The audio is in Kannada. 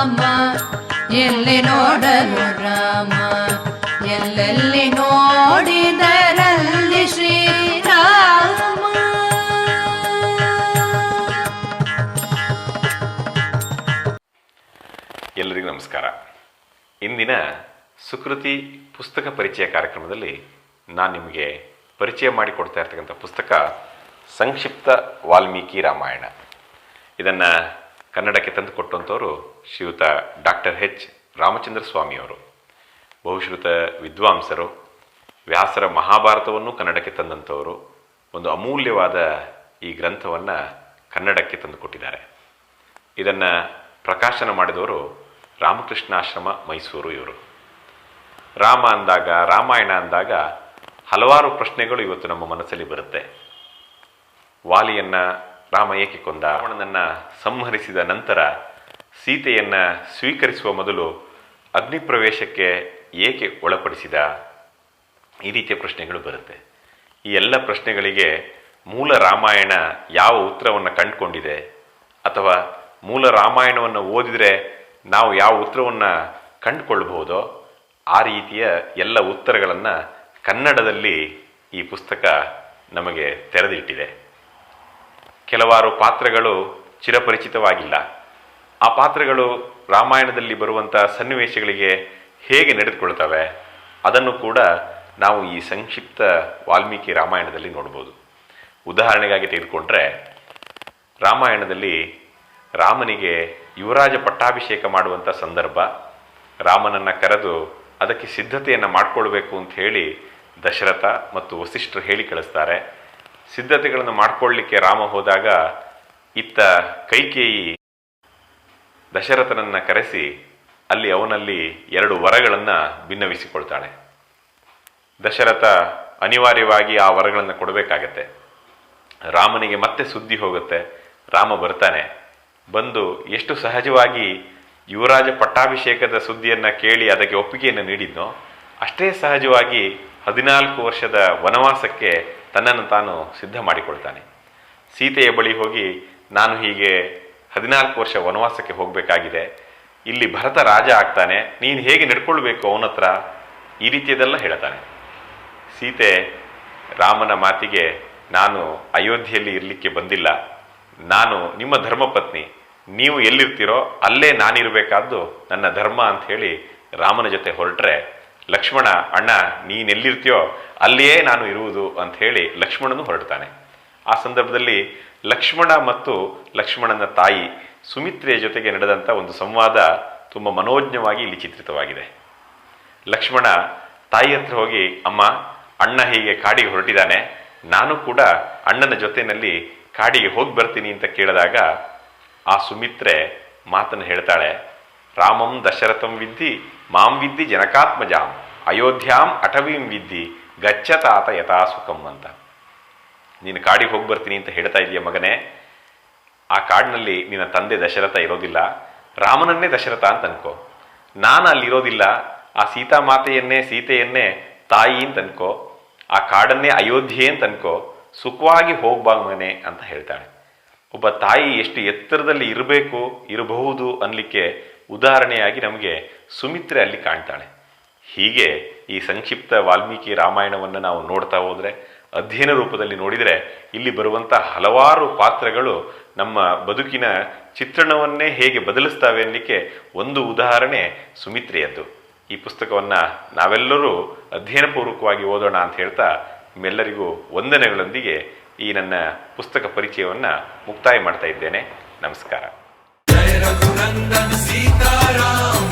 ರಾಮ, ಎಲ್ಲಿ ನೋಡಲು ರಾಮ, ಎಲ್ಲೆಲ್ಲಿ ನೋಡಿದರಲ್ಲಿ ಶ್ರೀರಾಮ? ಎಲ್ಲರಿಗೂ ನಮಸ್ಕಾರ. ಇಂದಿನ ಸುಕೃತಿ ಪುಸ್ತಕ ಪರಿಚಯ ಕಾರ್ಯಕ್ರಮದಲ್ಲಿ ನಾನು ನಿಮಗೆ ಪರಿಚಯ ಮಾಡಿಕೊಡ್ತಾ ಇರ್ತಕ್ಕಂಥ ಪುಸ್ತಕ ಸಂಕ್ಷಿಪ್ತ ವಾಲ್ಮೀಕಿ ರಾಮಾಯಣ. ಇದನ್ನು ಕನ್ನಡಕ್ಕೆ ತಂದು ಕೊಟ್ಟಂಥವರು ಶ್ರೀಯುತ ಡಾಕ್ಟರ್ ಹೆಚ್. ರಾಮಚಂದ್ರ ಸ್ವಾಮಿಯವರು ಬಹುಶ್ರುತ ವಿದ್ವಾಂಸರು, ವ್ಯಾಸರ ಮಹಾಭಾರತವನ್ನು ಕನ್ನಡಕ್ಕೆ ತಂದಂಥವರು ಒಂದು ಅಮೂಲ್ಯವಾದ ಈ ಗ್ರಂಥವನ್ನು ಕನ್ನಡಕ್ಕೆ ತಂದುಕೊಟ್ಟಿದ್ದಾರೆ ಇದನ್ನು ಪ್ರಕಾಶನ ಮಾಡಿದವರು ರಾಮಕೃಷ್ಣಾಶ್ರಮ ಮೈಸೂರು ಇವರು. ರಾಮ ಅಂದಾಗ, ರಾಮಾಯಣ ಅಂದಾಗ ಹಲವಾರು ಪ್ರಶ್ನೆಗಳು ಇವತ್ತು ನಮ್ಮ ಮನಸ್ಸಲ್ಲಿ ಬರುತ್ತೆ. ವಾಲಿಯನ್ನ ರಾಮ ಏಕೆ ಕೊಂದ? ರಾವಣನನ್ನು ಸಂಹರಿಸಿದ ನಂತರ ಸೀತೆಯನ್ನು ಸ್ವೀಕರಿಸುವ ಮೊದಲು ಅಗ್ನಿಪ್ರವೇಶಕ್ಕೆ ಏಕೆ ಒಳಪಡಿಸಿದ? ಈ ರೀತಿಯ ಪ್ರಶ್ನೆಗಳು ಬರುತ್ತೆ. ಈ ಎಲ್ಲ ಪ್ರಶ್ನೆಗಳಿಗೆ ಮೂಲ ರಾಮಾಯಣ ಯಾವ ಉತ್ತರವನ್ನು ಕಂಡುಕೊಂಡಿದೆ? ಅಥವಾ ಮೂಲ ರಾಮಾಯಣವನ್ನು ಓದಿದರೆ ನಾವು ಯಾವ ಉತ್ತರವನ್ನು ಕಂಡುಕೊಳ್ಬಹುದೋ ಆ ರೀತಿಯ ಎಲ್ಲ ಉತ್ತರಗಳನ್ನು ಕನ್ನಡದಲ್ಲಿ ಈ ಪುಸ್ತಕ ನಮಗೆ ತೆರೆದಿಟ್ಟಿದೆ. ಕೆಲವಾರು ಪಾತ್ರಗಳು ಚಿರಪರಿಚಿತವಾಗಿಲ್ಲ. ಆ ಪಾತ್ರಗಳು ರಾಮಾಯಣದಲ್ಲಿ ಬರುವಂಥ ಸನ್ನಿವೇಶಗಳಿಗೆ ಹೇಗೆ ನಡೆದುಕೊಳ್ತವೆ ಅದನ್ನು ಕೂಡ ನಾವು ಈ ಸಂಕ್ಷಿಪ್ತ ವಾಲ್ಮೀಕಿ ರಾಮಾಯಣದಲ್ಲಿ ನೋಡ್ಬೋದು ಉದಾಹರಣೆಗಾಗಿ ತೆಗೆದುಕೊಂಡ್ರೆ, ರಾಮಾಯಣದಲ್ಲಿ ರಾಮನಿಗೆ ಯುವರಾಜ ಪಟ್ಟಾಭಿಷೇಕ ಮಾಡುವಂಥ ಸಂದರ್ಭ, ರಾಮನನ್ನ ಕರೆದು ಅದಕ್ಕೆ ಸಿದ್ಧತೆಯನ್ನು ಮಾಡಿಕೊಳ್ಬೇಕು ಅಂತ ಹೇಳಿ ದಶರಥ ಮತ್ತು ವಸಿಷ್ಠರು ಹೇಳಿ ಕಳಿಸ್ತಾರೆ. ಸಿದ್ಧತೆಗಳನ್ನು ಮಾಡಿಕೊಳ್ಳಿಕ್ಕೆ ರಾಮ ಹೋದಾಗ ಇತ್ತ ಕೈಕೇಯಿ ದಶರಥನನ್ನ ಕರೆಸಿ ಅಲ್ಲಿ ಅವನಲ್ಲಿ ಎರಡು ವರಗಳನ್ನು ಭಿನ್ನವಿಸಿಕೊಳ್ತಾಳೆ ದಶರಥ ಅನಿವಾರ್ಯವಾಗಿ ಆ ವರಗಳನ್ನು ಕೊಡಬೇಕಾಗತ್ತೆ. ರಾಮನಿಗೆ ಮತ್ತೆ ಸುದ್ದಿ ಹೋಗುತ್ತೆ. ರಾಮ ಬರ್ತಾನೆ. ಬಂದು ಎಷ್ಟು ಸಹಜವಾಗಿ ಯುವರಾಜ ಪಟ್ಟಾಭಿಷೇಕದ ಸುದ್ದಿಯನ್ನು ಕೇಳಿ ಅದಕ್ಕೆ ಒಪ್ಪಿಗೆಯನ್ನು ನೀಡಿದ್ನೋ, ಅಷ್ಟೇ ಸಹಜವಾಗಿ ಹದಿನಾಲ್ಕು ವರ್ಷದ ವನವಾಸಕ್ಕೆ ತನ್ನನ್ನು ತಾನು ಸಿದ್ಧ ಮಾಡಿಕೊಳ್ತಾನೆ. ಸೀತೆಯ ಬಳಿ ಹೋಗಿ ನಾನು ಹೀಗೆ ಹದಿನಾಲ್ಕು ವರ್ಷ ವನವಾಸಕ್ಕೆ ಹೋಗಬೇಕಾಗಿದೆ. ಇಲ್ಲಿ ಭರತ ರಾಜ ಆಗ್ತಾನೆ. ನೀನು ಹೇಗೆ ನಡ್ಕೊಳ್ಬೇಕು ಅವನ ಹತ್ರ? ಈ ರೀತಿಯದೆಲ್ಲ ಹೇಳ್ತಾನೆ. ಸೀತೆ ರಾಮನ ಮಾತಿಗೆ, ನಾನು ಅಯೋಧ್ಯೆಯಲ್ಲಿ ಇರಲಿಕ್ಕೆ ಬಂದಿಲ್ಲ. ನಾನು ನಿಮ್ಮ ಧರ್ಮಪತ್ನಿ. ನೀವು ಎಲ್ಲಿರ್ತೀರೋ ಅಲ್ಲೇ ನಾನಿರಬೇಕಾದ್ದು ನನ್ನ ಧರ್ಮ ಅಂತ ಹೇಳಿ ರಾಮನ ಜೊತೆ ಹೊರಟ್ರೆ ಲಕ್ಷ್ಮಣ, ಅಣ್ಣ, ನೀನೆಲ್ಲಿರ್ತೀಯೋ ಅಲ್ಲಿಯೇ ನಾನು ಇರುವುದು ಅಂತ ಹೇಳಿ ಲಕ್ಷ್ಮಣನು ಹೊರಡ್ತಾನೆ. ಆ ಸಂದರ್ಭದಲ್ಲಿ ಲಕ್ಷ್ಮಣ ಮತ್ತು ಲಕ್ಷ್ಮಣನ ತಾಯಿ ಸುಮಿತ್ರೆಯ ಜೊತೆಗೆ ನಡೆದಂಥ ಒಂದು ಸಂವಾದ ತುಂಬ ಮನೋಜ್ಞವಾಗಿ ಇಲ್ಲಿ ಚಿತ್ರಿತವಾಗಿದೆ. ಲಕ್ಷ್ಮಣ ತಾಯಿ ಹತ್ರ ಹೋಗಿ, ಅಮ್ಮ, ಅಣ್ಣ ಹೀಗೆ ಕಾಡಿಗೆ ಹೊರಟಿದ್ದಾನೆ. ನಾನು ಕೂಡ ಅಣ್ಣನ ಜೊತೆಯಲ್ಲಿ ಕಾಡಿಗೆ ಹೋಗಿ ಬರ್ತೀನಿ ಅಂತ ಕೇಳಿದಾಗ ಆ ಸುಮಿತ್ರೆ ಮಾತನ್ನು ಹೇಳ್ತಾಳೆ. ರಾಮಂ ದಶರಥಂ ವಿದ್ಧಿ ಮಾಂ ವಿದ್ಧಿ ಜನಕಾತ್ಮಜಾಂ ಅಯೋಧ್ಯಾಂ ಅಟವೀಂ ವಿದ್ಧಿ ಗಚ್ಚ ತಾತ ಯಥಾ ಸುಖಂ ಅಂತ. ನೀನು ಕಾಡಿಗೆ ಹೋಗಿ ಬರ್ತೀನಿ ಅಂತ ಹೇಳ್ತಾ ಇದೀಯ ಮಗನೇ? ಆ ಕಾಡಿನಲ್ಲಿ ನಿನ್ನ ತಂದೆ ದಶರಥ ಇರೋದಿಲ್ಲ, ರಾಮನನ್ನೇ ದಶರಥ ಅಂತ ಅನ್ಕೋ. ನಾನು ಅಲ್ಲಿರೋದಿಲ್ಲ ಆ ಸೀತಾ ಮಾತೆಯನ್ನೇ, ಸೀತೆಯನ್ನೇ ತಾಯಿ ಅಂತ ಅನ್ಕೋ. ಆ ಕಾಡನ್ನೇ ಅಯೋಧ್ಯೆ ಅಂತ ಅನ್ಕೋ. ಸುಖವಾಗಿ ಹೋಗ್ಬಾ ಮಗನೆ ಅಂತ ಹೇಳ್ತಾಳೆ. ಒಬ್ಬ ತಾಯಿ ಎಷ್ಟು ಎತ್ತರದಲ್ಲಿ ಇರಬೇಕು, ಇರಬಹುದು ಅನ್ಲಿಕ್ಕೆ ಉದಾಹರಣೆಯಾಗಿ ನಮಗೆ ಸುಮಿತ್ರೆ ಅಲ್ಲಿ ಕಾಣ್ತಾಳೆ. ಹೀಗೆ ಈ ಸಂಕ್ಷಿಪ್ತ ವಾಲ್ಮೀಕಿ ರಾಮಾಯಣವನ್ನು ನಾವು ನೋಡ್ತಾ ಹೋದರೆ, ಅಧ್ಯಯನ ರೂಪದಲ್ಲಿ ನೋಡಿದರೆ ಇಲ್ಲಿ ಬರುವಂಥ ಹಲವಾರು ಪಾತ್ರಗಳು ನಮ್ಮ ಬದುಕಿನ ಚಿತ್ರಣವನ್ನೇ ಹೇಗೆ ಬದಲಿಸ್ತಾವೆ ಅನ್ನಲಿಕ್ಕೆ ಒಂದು ಉದಾಹರಣೆ ಸುಮಿತ್ರೆಯದ್ದು. ಈ ಪುಸ್ತಕವನ್ನು ನಾವೆಲ್ಲರೂ ಅಧ್ಯಯನಪೂರ್ವಕವಾಗಿ ಓದೋಣ ಅಂತ ಹೇಳ್ತಾ ನಿಮ್ಮೆಲ್ಲರಿಗೂ ವಂದನೆಗಳೊಂದಿಗೆ ಈ ನನ್ನ ಪುಸ್ತಕ ಪರಿಚಯವನ್ನು ಮುಕ್ತಾಯ ಮಾಡ್ತಾ ಇದ್ದೇನೆ. ನಮಸ್ಕಾರ. रघुनंदन सीताराम